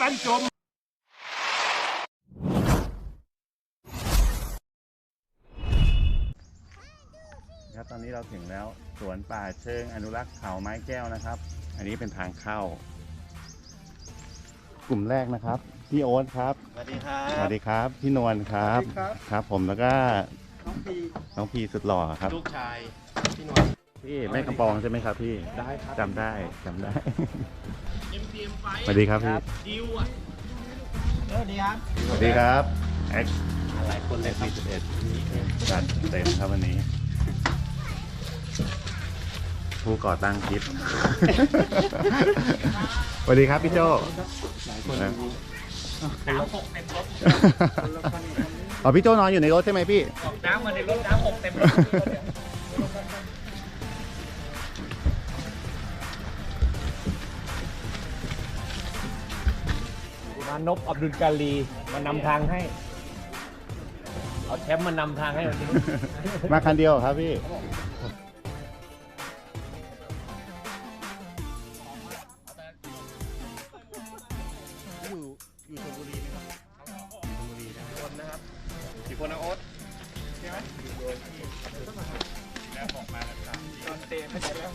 ตันจมครับตอนนี้เราถึงแล้วสวนป่าเชิงอนุรักษ์เขาไม้แก้วนะครับ อันนี้เป็นทางเข้า กลุ่มแรกนะครับ พี่โอ๊ตครับ สวัสดีครับ สวัสดีครับ พี่นวลครับ สวัสดีครับ ครับ ผมแล้วก็น้องปีน้องพีสุดหล่อครับ ลูกชายพี่นวลพี่แม่กำปองใช่ไหมครับพี่ได้ครับจำได้จำได้ MPM ไฟ สวัสดีครับพี่ดิวอะสวัสดีครับ สวัสดีครับแอ็กหลายคนเลยครับสิบเอ็ดจัดเต็มครับวันนี้ ผู้ก่อตั้งคลิป สวัสดีครับพี่โจหลายคนครับน้ำหกเต็มรถอ๋อพี่โจนอนอยู่ในรถใช่ไหมพี่น้ำมาในรถน้ำหกเต็มรถ มานพอับดุลกาลีมานำทางให้ เอาแชมป์มานำทางให้วันนี้ มาคันเดียวครับพี่ อยู่อยู่ชลบุรีไหมครับชลบุรีนะคนนะครับกี่คนนะโอ๊ตใช่ไหมอยู่โดยที่แล้วบอกมาแล้วครับตอนเตะไม่ใช่แล้ว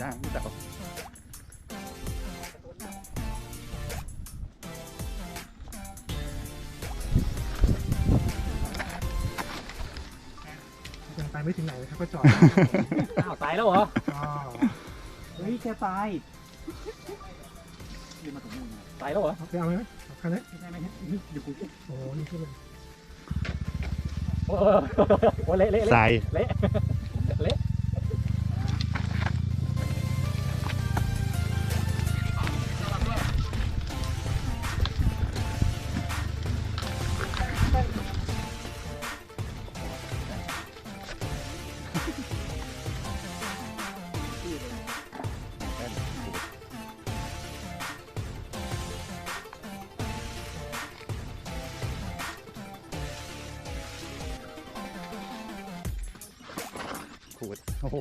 ย่างพี่เต๋ายังไปไม่ถึงไหนเลยครับก็จอด อ้าวตายแล้วเหรอ อ๋อเฮ้ยแกตายตายแล้วเหรอ เอาไปเอาไหมเอาคันนี้ใช่ไหมฮะอยู่กูโอ้โหนี่ขึ้นเลย โอ้โหเละเละ ใส่ เละเละ ขูดโอ้โ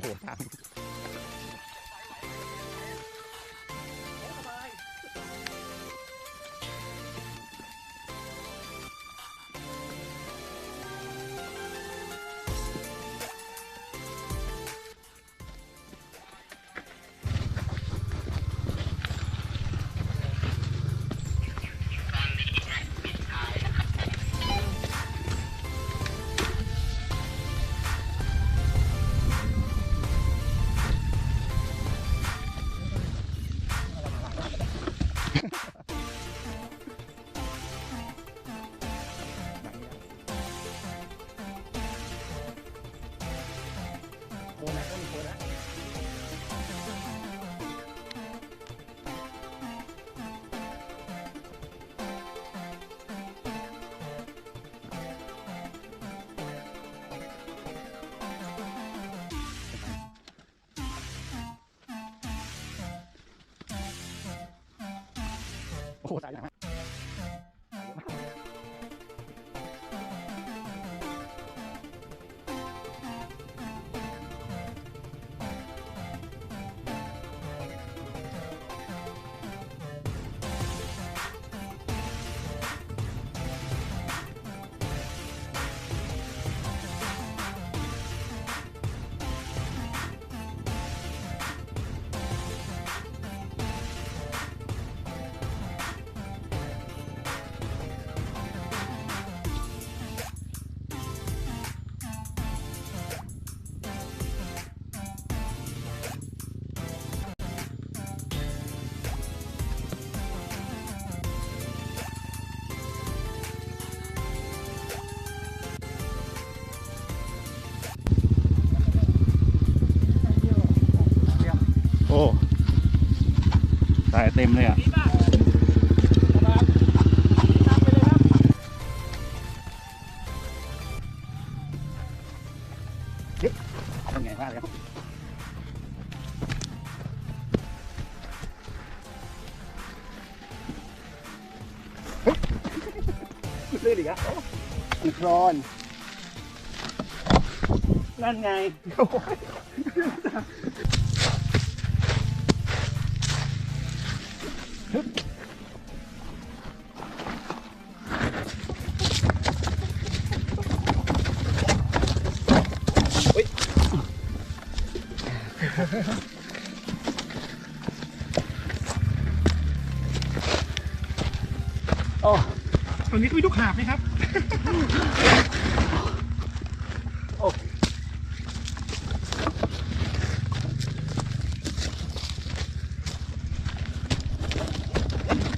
โอ้โเต็มเลยอะเป็นไงบ้างครับลื่นอีกแล้วมันโครนนั่นไง โอ้ ตอนนี้ก็มีลูกหาบไหมครับ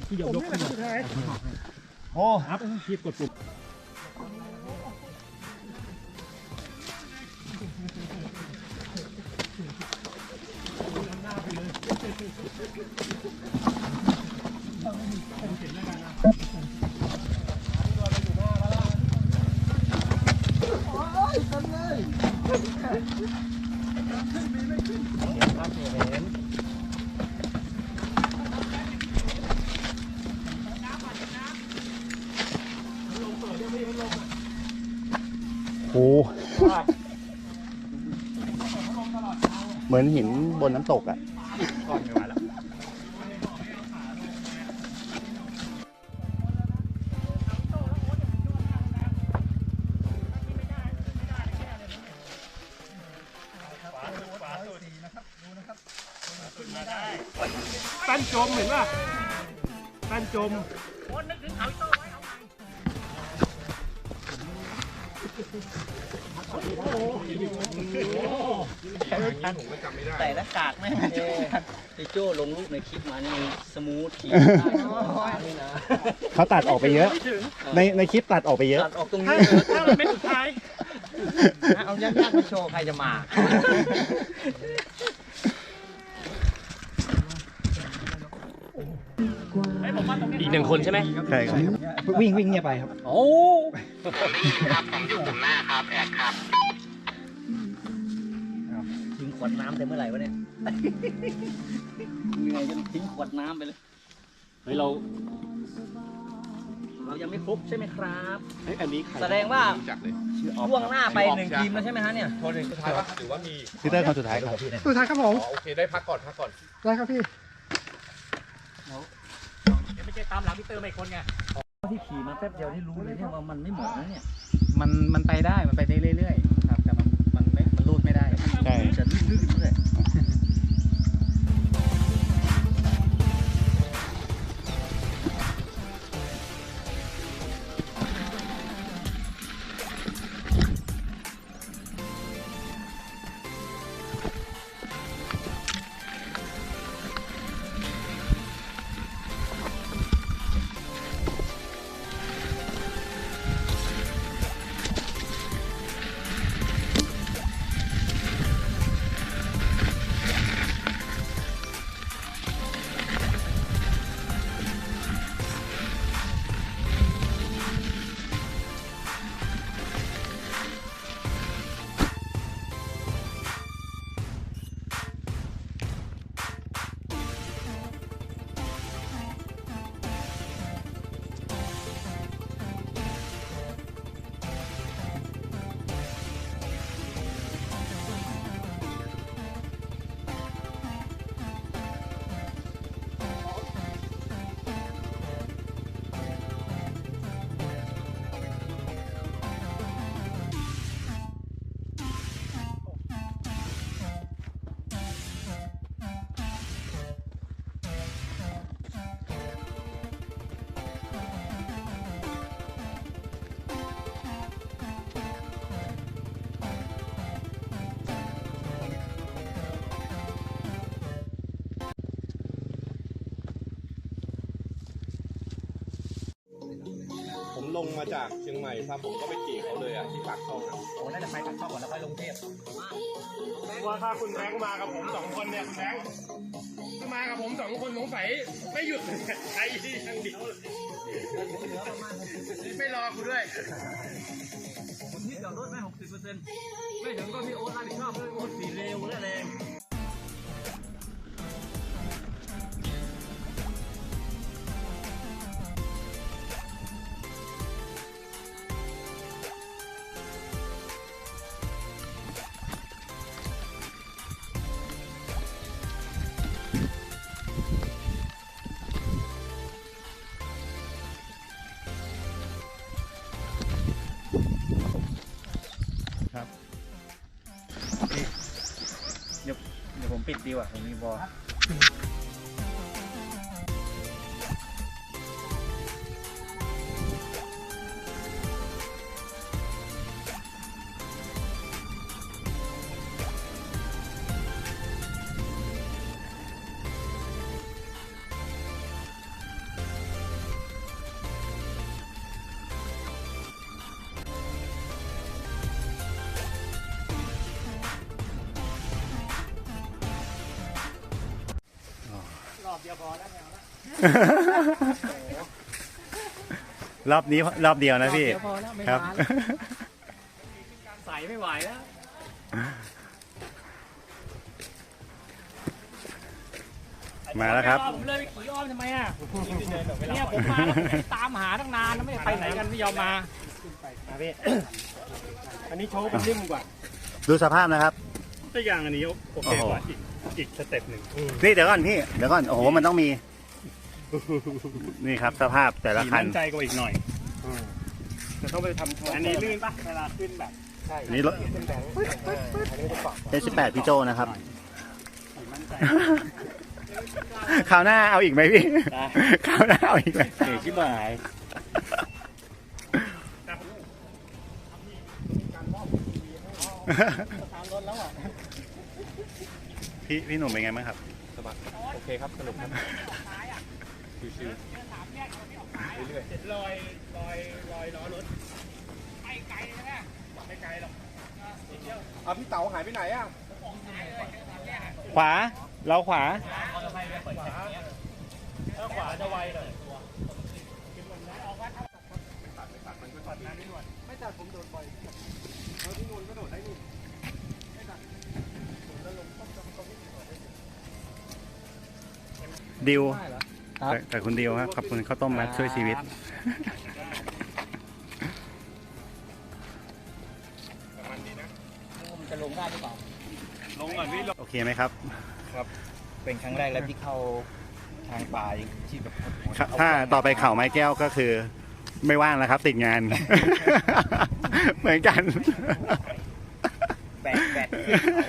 ที่ยกยกขึ้นมาโอ้ครับคีบกดปุ่มโหเห็น เหมือนหินบนน้ำตกอะก่อนไม่ไหวแล้วตั้นจมเห็นป่ะตั้นจม ใส่หน้ากากแม่งไอ้โจ้ลงรูปในคลิปมานี่สมูทขี่นี่นะเขาตัดออกไปเยอะ ในในคลิปตัดออกไปเยอะ ตัดออกตรงถ้านี้ถ้ามันเป็นสุดท้าย เอายากๆมาโชว์ใครจะมา อีกหนึ่งคนใช่ไหมใช่ครับวิ่งวิ่งเงียบไปครับ โอ้ทิ้งขวดน้ำแต่เมื่อไหร่วะเนี่ยยังไงจะทิ้งขวดน้ำไปเลยเฮ้ยเรา เรายังไม่ครบใช่ไหมครับ เฮ้ยอันนี้ใครแสดงว่าจักเลยล่วงหน้าไปหนึ่งทีมแล้วใช่ไหมฮะเนี่ย โทษหนึ่งสุดท้ายปะหรือว่ามีพีเตอร์คนสุดท้ายครับ สุดท้ายครับผมอ๋อโอเคได้พักก่อนพักก่อน ได้ครับพี่ไม่ใช่ ตามหลังพี่เตอร์ไม่คนไงที่ขี่มาแป๊บเดียวนี่รู้เลยเนี่ยว่ามันไม่หมดนะเนี่ย มันมันไปได้ มันไปได้เรื่อยๆครับ แต่มันมันไม่มันรูดไม่ได้ ใช่ จะลื่นๆเลย ลงมาจากเชียงใหม่ครับผมก็ไปขี่เขาเลยอะที่ปากช่องอะโอ้น่าจะไปปากช่องก่อนแล้วค่อยลงเทพว่าถ้าคุณแบงค์มากับผมสองคนเนี่ยคุณแบงค์สองคนสงสัยไม่หยุดเลยใช้อย่างเดียวเลยไม่รอกูด้วยที่จอดรถไม่หกสิบเปอร์เซ็นต์ไม่ถึงก็พี่โอ๊ตรับผิดชอบด้วยโอ๊ตสีเร็วและแรง ครับเดี๋ยวเดี๋ยวผมปิดดีกว่าผมมีบอล รอบนี้รอบเดียวนะพี่พอแล้วไม่ครับมาแล้วใส่ไม่ไหวแล้ว มาแล้วครับ ผมเลยไปขี่อ้อมทำไมอะเนี่ยผมมาแล้วผมตามหาตั้งนานแล้วไม่ไปไหนกันไม่ยอมมามาพี่ อันนี้โชว์เป็นริ่มกว่าดูสภาพนะครับ ถ้าอย่างอันนี้โอเคกว่าอีกอีกสเต็ปหนึ่งนี่เดี๋ยวก่อนพี่ เดี๋ยวก่อน โอ้โห มันต้องมี นี่ครับสภาพแต่ละขี่คัน มั่นใจกว่าอีกหน่อยจะต้องไปทำโชว์อันนี้ลื่นปะเวลาขึ้นแบบอันนี้รถขึ้นแบงค์อันนี้จะเกาะ S18 พี่โจนะครับคราวหน้าเอาอีกไหมพี่คราวหน้าเอาอีกไหมเก๋ชิบหายพี่พี่หนุ่มเป็นไงบ้างครับโอเคครับสนุกครับ ชิวลอยลอยลอยล้อรถไม่ไกลเลยนะไม่ไกลหรอกเอาพี่เต๋าหายไปไหนอะขวา เราขวาถ้าขวาจะไวหน่อยดิว แต่แต่คุณดิวครับขอบคุณข้าวต้มมาช่วยชีวิต มันจะลงได้หรือเปล่า ลงก่อนพี่ลงโอเคไหมครับ เป็นครั้งแรกแล้วที่เข้าทางป่าที่แบบครับ ถ้าต่อไปเข่าไม้แก้วก็คือ ไม่ว่างแล้วครับติดงาน เหมือนกันแบกแบกขึ้นเขา